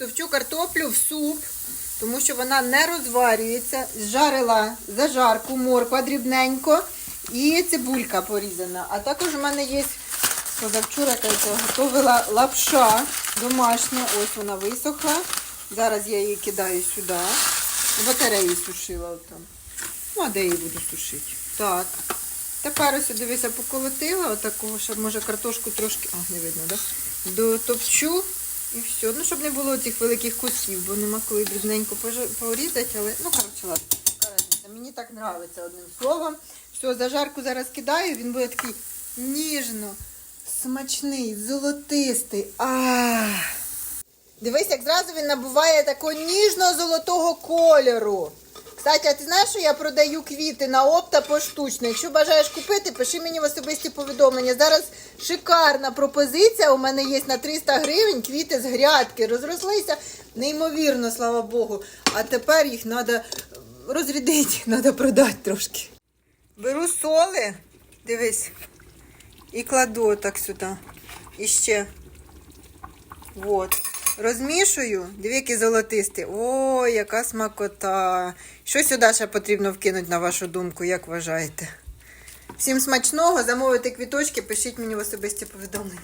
Товчу картоплю в суп, тому що вона не розварюється. Зжарила зажарку, морква дрібненько і цибулька порізана. А також у мене є позавчора готувала лапша домашня. Ось вона висохла. Зараз я її кидаю сюди. Батареї сушила там. Ну, а де її буду сушити? Так. Тепер ось дивися, поколотила отакого, щоб може картошку трошки. А, не видно, так? Да? Дотопчу і все. Ну, щоб не було цих великих кусків, бо нема коли дрібненько порізати, але ну, коротше, ладно. Мені так подобається одним словом. Все, зажарку зараз кидаю, він буде такий ніжно, смачний, золотистий. А. Дивись, як зразу він набуває такого ніжно-золотого кольору. Кстати, а ти знаєш, що я продаю квіти на опта поштучно. Якщо бажаєш купити, пиши мені в особисті повідомлення. Зараз шикарна пропозиція. У мене є на 300 гривень квіти з грядки. Розрослися неймовірно, слава Богу. А тепер їх треба розрядити, треба продати трошки. Беру соли, дивись, і кладу так сюди. І ще. Вот. Розмішую, дві які золотисті. Ой, яка смакота. Що сюди ще потрібно вкинути, на вашу думку, як вважаєте? Всім смачного, замовити квіточки, пишіть мені в особисті повідомлення.